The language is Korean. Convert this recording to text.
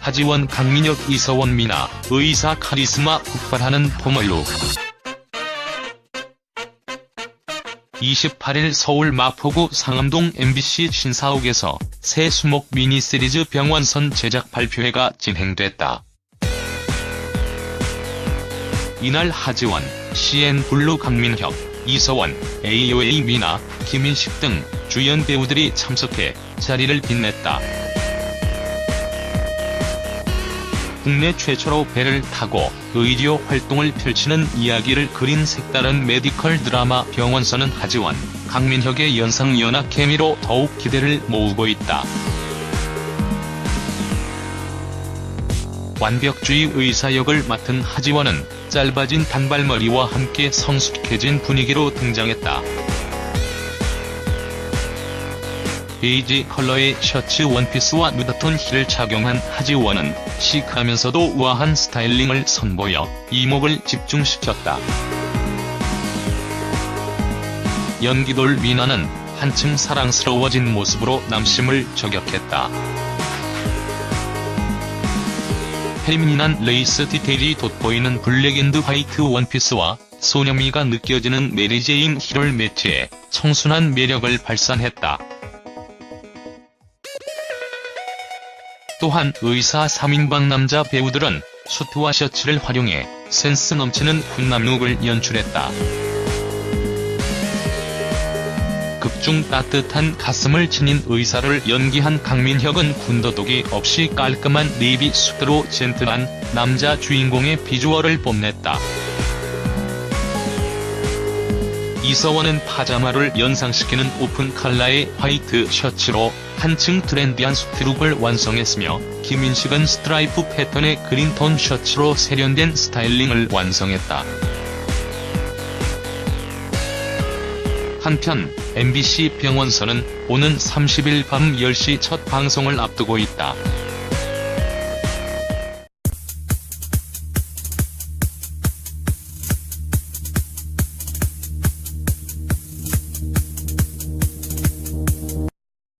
하지원, 강민혁, 이서원, 미나, 의사 카리스마 폭발하는 포멀룩. 28일 서울 마포구 상암동 MBC 신사옥에서 새 수목 미니시리즈 병원선 제작 발표회가 진행됐다. 이날 하지원, CN블루 강민혁, 이서원, AOA 미나, 김인식 등 주연 배우들이 참석해 자리를 빛냈다. 국내 최초로 배를 타고 의료 활동을 펼치는 이야기를 그린 색다른 메디컬 드라마 병원선은 하지원, 강민혁의 연상연하 케미로 더욱 기대를 모으고 있다. 완벽주의 의사 역을 맡은 하지원은 짧아진 단발머리와 함께 성숙해진 분위기로 등장했다. 베이지 컬러의 셔츠 원피스와 누더톤 힐을 착용한 하지원은 시크하면서도 우아한 스타일링을 선보여 이목을 집중시켰다. 연기돌 미나는 한층 사랑스러워진 모습으로 남심을 저격했다. 페미닌한 레이스 디테일이 돋보이는 블랙 앤드 화이트 원피스와 소녀미가 느껴지는 메리제인 힐을 매치해 청순한 매력을 발산했다. 또한 의사 3인방 남자 배우들은 수트와 셔츠를 활용해 센스 넘치는 훈남 룩을 연출했다. 극중 따뜻한 가슴을 지닌 의사를 연기한 강민혁은 군더더기 없이 깔끔한 네이비 수트로 젠틀한 남자 주인공의 비주얼을 뽐냈다. 이서원은 파자마를 연상시키는 오픈 컬러의 화이트 셔츠로 한층 트렌디한 수트룩을 완성했으며 김인식은 스트라이프 패턴의 그린톤 셔츠로 세련된 스타일링을 완성했다. 한편 MBC 병원서는 오는 30일 밤 10시 첫 방송을 앞두고 있다.